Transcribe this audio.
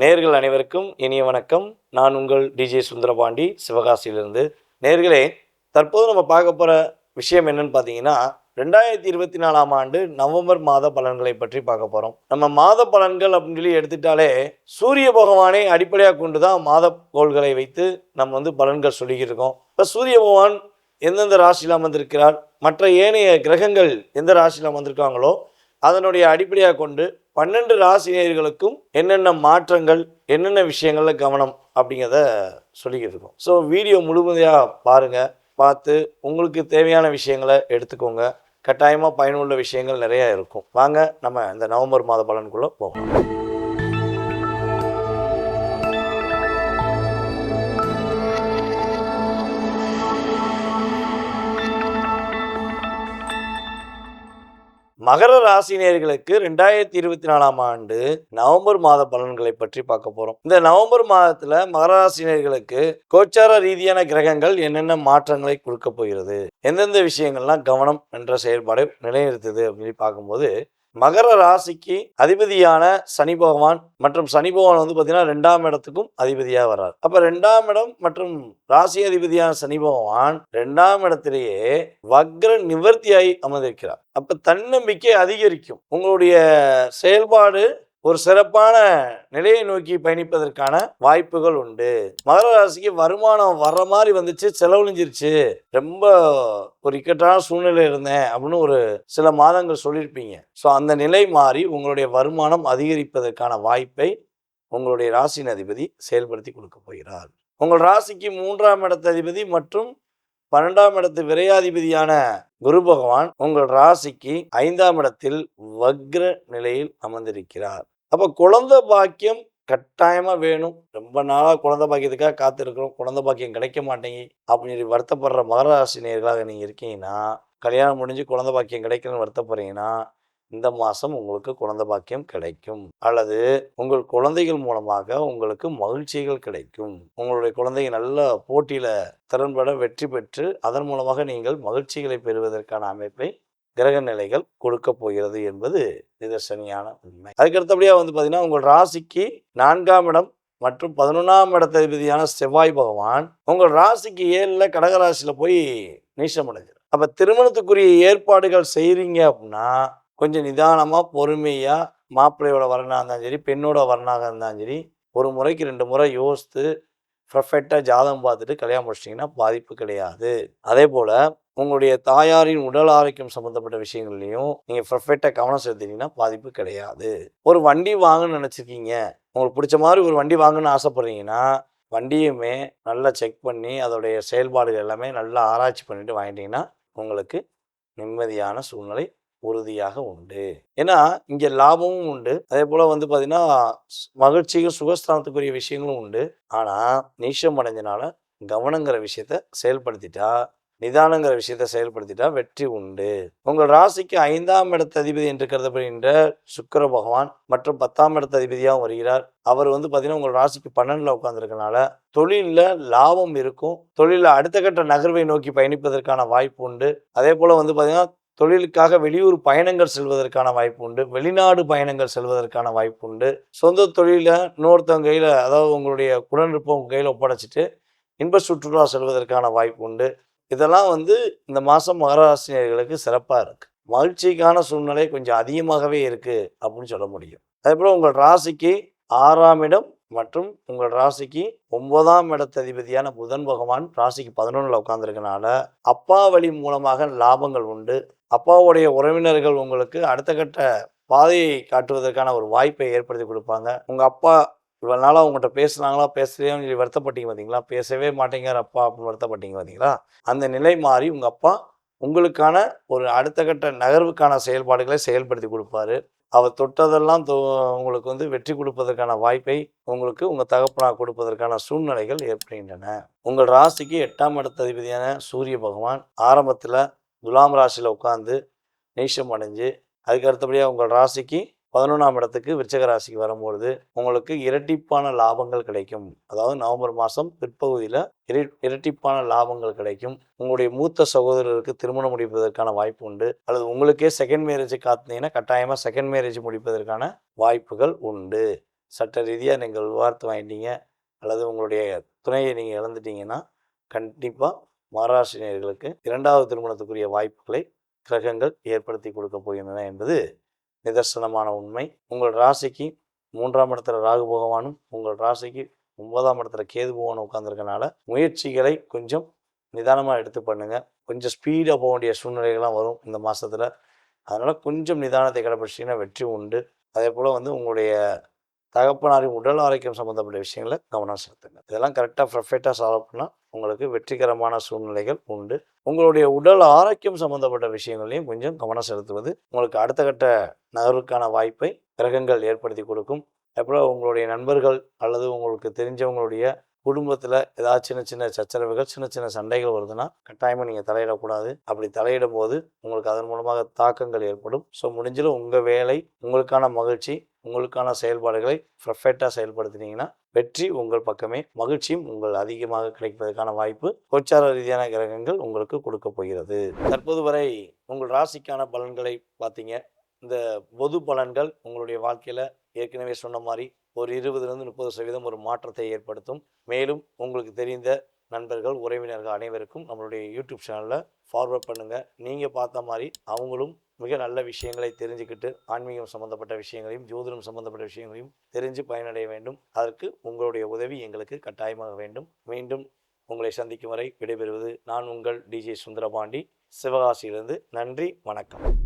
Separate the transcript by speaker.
Speaker 1: நேர்கள் அனைவருக்கும் இனிய வணக்கம். நான் உங்கள் டிஜே சுந்தரபாண்டி சிவகாசியிலிருந்து. நேர்களே தற்போது நம்ம பார்க்க போகிற விஷயம் என்னன்னு பார்த்தீங்கன்னா ரெண்டாயிரத்தி இருபத்தி நாலாம் ஆண்டு நவம்பர் மாத பலன்களை பற்றி பார்க்க போகிறோம் நம்ம மாத பலன்கள் அப்படின்னு சொல்லி எடுத்துட்டாலே சூரிய பகவானை அடிப்படையாக கொண்டு தான் மாத கோள்களை வைத்து நம்ம வந்து பலன்கள் சொல்லிக்கிட்டு இருக்கோம். இப்போ சூரிய பகவான் எந்தெந்த ராசியில் அமர்ந்திருக்கிறார்? மற்ற ஏனைய கிரகங்கள் எந்த ராசியில் அமர்ந்திருக்காங்களோ அதனுடைய அடிப்படையாக கொண்டு பன்னெண்டு ராசினியர்களுக்கும் என்னென்ன மாற்றங்கள் என்னென்ன விஷயங்களில் கவனம் அப்படிங்கிறத சொல்லிக்கிட்டு இருக்கோம். ஸோ வீடியோ முழுமையாக பாருங்கள் பார்த்து உங்களுக்கு தேவையான விஷயங்களை எடுத்துக்கோங்க. கட்டாயமாக பயனுள்ள விஷயங்கள் நிறையா இருக்கும். வாங்க நம்ம இந்த நவம்பர் மாத பலனுக்குள்ளே போவோம் மகர ராசினியர்களுக்கு ரெண்டாயிரத்தி இருபத்தி நாலாம் ஆண்டு நவம்பர் மாத பலன்களை பற்றி பார்க்க போறோம். இந்த நவம்பர் மாதத்துல மகர ராசினியர்களுக்கு கோச்சார ரீதியான கிரகங்கள் என்னென்ன மாற்றங்களை கொடுக்க போகிறது? எந்தெந்த விஷயங்கள்லாம் கவனம் என்ற செயல்பாடு நிலைநிறுத்துது அப்படின்னு பார்க்கும்போது மகர ராசிக்கு அதிபதியான சனி பகவான் மற்றும் சனி பகவான் வந்து பார்த்தீங்கன்னா ரெண்டாம் இடத்துக்கும் அதிபதியாக வர்றார். அப்போ ரெண்டாம் இடம் மற்றும் ராசி அதிபதியான சனி பகவான் ரெண்டாம் இடத்திலேயே வக்ர நிவர்த்தியாகி அமர்ந்திருக்கிறார். அப்போ தன்னம்பிக்கை அதிகரிக்கும். உங்களுடைய செயல்பாடு ஒரு சிறப்பான நிலையை நோக்கி பயணிப்பதற்கான வாய்ப்புகள் உண்டு. மகர ராசிக்கு வருமானம் வர்ற மாதிரி வந்துச்சு செலவழிஞ்சிருச்சு. ரொம்ப ஒரு இக்கட்டான சூழ்நிலை இருந்தேன் அப்படின்னு ஒரு சில மாதங்கள் சொல்லியிருப்பீங்க. ஸோ அந்த நிலை மாறி உங்களுடைய வருமானம் அதிகரிப்பதற்கான வாய்ப்பை உங்களுடைய ராசியின் அதிபதி செயல்படுத்தி கொடுக்க போகிறார். உங்கள் ராசிக்கு மூன்றாம் இடத்த அதிபதி மற்றும் பன்னெண்டாம் இடத்து விரையாதிபதியான குரு பகவான் உங்கள் ராசிக்கு ஐந்தாம் இடத்தில் வக்ர நிலையில் அமர்ந்திருக்கிறார். அப்போ குழந்தை பாக்கியம் கட்டாயமாக வேணும். ரொம்ப நாளாக குழந்தை பாக்கியத்துக்காக காத்திருக்கிறோம். குழந்தை பாக்கியம் கிடைக்க மாட்டேங்கி அப்படின்னு சொல்லி வருத்தப்படுற மகராசினியர்களாக நீங்கள் இருக்கீங்கன்னா கல்யாணம் முடிஞ்சு குழந்தை பாக்கியம் கிடைக்கணும்னு வருத்தப்படுறீங்கன்னா இந்த மாதம் உங்களுக்கு குழந்தை பாக்கியம் கிடைக்கும். அல்லது உங்கள் குழந்தைகள் மூலமாக உங்களுக்கு மகிழ்ச்சிகள் கிடைக்கும். உங்களுடைய குழந்தைங்க நல்ல போட்டியில் திறன்பட வெற்றி பெற்று அதன் மூலமாக நீங்கள் மகிழ்ச்சிகளை பெறுவதற்கான அமைப்பை கிரக நிலைகள் கொடுக்க போகிறது என்பது நிதர்சனியான உண்மை. அதுக்கடுத்தபடியாக வந்து பார்த்தீங்கன்னா உங்கள் ராசிக்கு நான்காம் இடம் மற்றும் பதினொன்றாம் இடத்ததிபதியான செவ்வாய் பகவான் உங்கள் ராசிக்கு ஏழில் கடகராசியில் போய் நீச்சம் அடைஞ்சிடும் அப்போ திருமணத்துக்குரிய ஏற்பாடுகள் செய்கிறீங்க அப்படின்னா கொஞ்சம் நிதானமாக பொறுமையாக மாப்பிள்ளையோட வரனாக இருந்தாலும் சரி பெண்ணோட வரனாக இருந்தாலும் சரி ஒரு முறைக்கு ரெண்டு முறை யோசித்து பர்ஃபெக்டாக ஜாதகம் பார்த்துட்டு கல்யாணம் முடிச்சிட்டிங்கன்னா பாதிப்பு கிடையாது. அதே போல் உங்களுடைய தாயாரின் உடல் ஆரோக்கியம் சம்மந்தப்பட்ட விஷயங்கள்லையும் நீங்கள் பர்ஃபெக்டாக கவனம் செலுத்தினீங்கன்னா பாதிப்பு கிடையாது. ஒரு வண்டி வாங்கணும்னு நினச்சிருக்கீங்க. உங்களுக்கு பிடிச்ச மாதிரி ஒரு வண்டி வாங்கணும்னு ஆசைப்பட்றீங்கன்னா வண்டியுமே நல்லா செக் பண்ணி அதோடைய செயல்பாடுகள் எல்லாமே நல்லா ஆராய்ச்சி பண்ணிவிட்டு வாங்கிட்டீங்கன்னா உங்களுக்கு நிம்மதியான சூழ்நிலை உறுதியாக உண்டு. ஏன்னா இங்கே லாபமும் உண்டு. அதே போல் வந்து பார்த்தீங்கன்னா மகிழ்ச்சியும் சுகஸ்தானத்துக்குரிய விஷயங்களும் உண்டு. ஆனால் நீச்சம் அடைஞ்சனால கவனங்கிற விஷயத்த செயல்படுத்திட்டா நிதானங்கிற விஷயத்த செயல்படுத்திட்டா வெற்றி உண்டு. உங்கள் ராசிக்கு ஐந்தாம் இடத்த அதிபதி என்று கருதப்படுகின்ற சுக்கர பகவான் மற்றும் பத்தாம் இடத்த அதிபதியாகவும் வருகிறார். அவர் வந்து பார்த்தீங்கன்னா உங்கள் ராசிக்கு பன்னெண்டில் உட்காந்துருக்கனால தொழிலில் லாபம் இருக்கும். தொழிலில் அடுத்த கட்ட நகர்வை நோக்கி பயணிப்பதற்கான வாய்ப்பு உண்டு. அதே போல் வந்து பார்த்தீங்கன்னா தொழிலுக்காக வெளியூர் பயணங்கள் செல்வதற்கான வாய்ப்பு உண்டு. வெளிநாடு பயணங்கள் செல்வதற்கான வாய்ப்பு உண்டு. சொந்த தொழிலில் இன்னொருத்தவங்க கையில் அதாவது உங்களுடைய உடனிருப்பவங்க கையில் ஒப்படைச்சிட்டு இன்ப சுற்றுலா செல்வதற்கான வாய்ப்பு உண்டு. இதெல்லாம் வந்து இந்த மாதம் மகராசினியர்களுக்கு சிறப்பாக இருக்குது மகிழ்ச்சிக்கான சூழ்நிலை கொஞ்சம் அதிகமாகவே இருக்குது அப்படின்னு சொல்ல முடியும். அதே போல் உங்கள் ராசிக்கு ஆறாம் இடம் மற்றும் உங்கள் ராசிக்கு ஒன்பதாம் இடத்ததிபதியான புதன் பகவான் ராசிக்கு பதினொன்றில் உட்காந்துருக்கனால அப்பா வழி மூலமாக லாபங்கள் உண்டு. அப்பாவுடைய உறவினர்கள் உங்களுக்கு அடுத்த கட்ட பாதையை காட்டுவதற்கான ஒரு வாய்ப்பை ஏற்படுத்தி கொடுப்பாங்க. உங்கள் அப்பா இவ்வளோ நாளாக உங்கள்கிட்ட பேசுனாங்களா பேசலையோன்னு சொல்லி வருத்தப்பட்டீங்க பார்த்தீங்களா பேசவே மாட்டேங்கிறார் அப்பா அப்படின்னு வருத்தப்பட்டீங்க பார்த்தீங்களா அந்த நிலை மாறி உங்கள் அப்பா உங்களுக்கான ஒரு அடுத்த கட்ட நகர்வுக்கான செயல்பாடுகளை செயல்படுத்தி கொடுப்பாரு. அவர் தொட்டதெல்லாம் தொ உங்களுக்கு வந்து வெற்றி கொடுப்பதற்கான வாய்ப்பை உங்களுக்கு உங்கள் தகப்பனாக கொடுப்பதற்கான சூழ்நிலைகள் ஏற்படுகின்றன. உங்கள் ராசிக்கு எட்டாம் இடத்த அதிபதியான சூரிய பகவான் ஆரம்பத்தில் துலாம் ராசியில் உட்காந்து நீச்சம் அடைஞ்சு அதுக்கு அடுத்தபடியாக உங்கள் ராசிக்கு பதினொன்றாம் இடத்துக்கு விருச்சக ராசிக்கு வரும்பொழுது உங்களுக்கு இரட்டிப்பான லாபங்கள் கிடைக்கும். அதாவது நவம்பர் மாதம் பிற்பகுதியில் இரட் இரட்டிப்பான லாபங்கள் கிடைக்கும். உங்களுடைய மூத்த சகோதரருக்கு திருமணம் முடிப்பதற்கான வாய்ப்பு உண்டு. அல்லது உங்களுக்கே செகண்ட் மேரேஜ் காத்துனீங்கன்னா கட்டாயமாக செகண்ட் மேரேஜ் முடிப்பதற்கான வாய்ப்புகள் உண்டு. சட்ட ரீதியாக நீங்கள் விவாகரத்து வாங்கிட்டீங்க. அல்லது உங்களுடைய துணையை நீங்கள் இழந்துட்டீங்கன்னா கண்டிப்பாக மகாராஷ்டிரியர்களுக்கு இரண்டாவது திருமணத்துக்குரிய வாய்ப்புகளை கிரகங்கள் ஏற்படுத்தி கொடுக்க போகின்றன என்பது நிதர்சனமான உண்மை. உங்கள் ராசிக்கு மூன்றாம் இடத்துல ராகு பகவானும் உங்கள் ராசிக்கு ஒன்பதாம் இடத்துல கேது பகவானும் உட்காந்துருக்கனால முயற்சிகளை கொஞ்சம் நிதானமாக எடுத்து பண்ணுங்க. கொஞ்சம் ஸ்பீடாக போக வேண்டிய சூழ்நிலைகள்லாம் வரும் இந்த மாதத்தில் அதனால் கொஞ்சம் நிதானத்தை கடைப்பிடிச்சிங்கன்னா வெற்றி உண்டு. அதே போல் வந்து உங்களுடைய தகப்பனாரின் உடல் ஆரோக்கியம் சம்மந்தப்பட்ட விஷயங்களை கவனம் செலுத்துங்க. இதெல்லாம் கரெக்டாக ப்ரஃபெக்டாக சால்வ் பண்ணால் உங்களுக்கு வெற்றிகரமான சூழ்நிலைகள் உண்டு. உங்களுடைய உடல் ஆரோக்கியம் சம்மந்தப்பட்ட விஷயங்களையும் கொஞ்சம் கவனம் செலுத்துவது உங்களுக்கு அடுத்த கட்ட நகர்வுக்கான வாய்ப்பை கிரகங்கள் ஏற்படுத்தி கொடுக்கும். அப்புறம் உங்களுடைய நண்பர்கள் அல்லது உங்களுக்கு தெரிஞ்சவங்களுடைய குடும்பத்தில் ஏதாவது சின்ன சின்ன சச்சரவுகள் சின்ன சின்ன சண்டைகள் வருதுன்னா கட்டாயமாக நீங்கள் தலையிடக்கூடாது. அப்படி தலையிடும் போது உங்களுக்கு அதன் மூலமாக தாக்கங்கள் ஏற்படும். ஸோ முடிஞ்சிடும் உங்கள் வேலை உங்களுக்கான மகிழ்ச்சி உங்களுக்கான செயல்பாடுகளை பர்ஃபெக்டாக செயல்படுத்தினீங்கன்னா வெற்றி உங்கள் பக்கமே மகிழ்ச்சியும் உங்கள் அதிகமாக கிடைப்பதற்கான வாய்ப்பு கோச்சார ரீதியான கிரகங்கள் உங்களுக்கு கொடுக்க போகிறது. தற்போது வரை உங்கள் ராசிக்கான பலன்களை பார்த்தீங்க. இந்த பொது பலன்கள் உங்களுடைய வாழ்க்கையில் ஏற்கனவே சொன்ன மாதிரி ஒரு இருபதுலேருந்து முப்பது சதவீதம் ஒரு மாற்றத்தை ஏற்படுத்தும். மேலும் உங்களுக்கு தெரிந்த நண்பர்கள் உறவினர்கள் அனைவருக்கும் நம்மளுடைய யூடியூப் சேனலில் ஃபார்வர்ட் பண்ணுங்கள் நீங்கள் பார்த்த மாதிரி அவங்களும் மிக நல்ல விஷயங்களை தெரிஞ்சுக்கிட்டு ஆன்மீகம் சம்மந்தப்பட்ட விஷயங்களையும் ஜோதிடம் சம்மந்தப்பட்ட விஷயங்களையும் தெரிஞ்சு பயனடைய வேண்டும். அதற்கு உங்களுடைய உதவி எங்களுக்கு கட்டாயமாக வேண்டும். மீண்டும் உங்களை சந்திக்கும் வரை விடைபெறுவது நான் உங்கள் டிஜே சுந்தரபாண்டி. சிவகாசியிலிருந்து நன்றி வணக்கம்.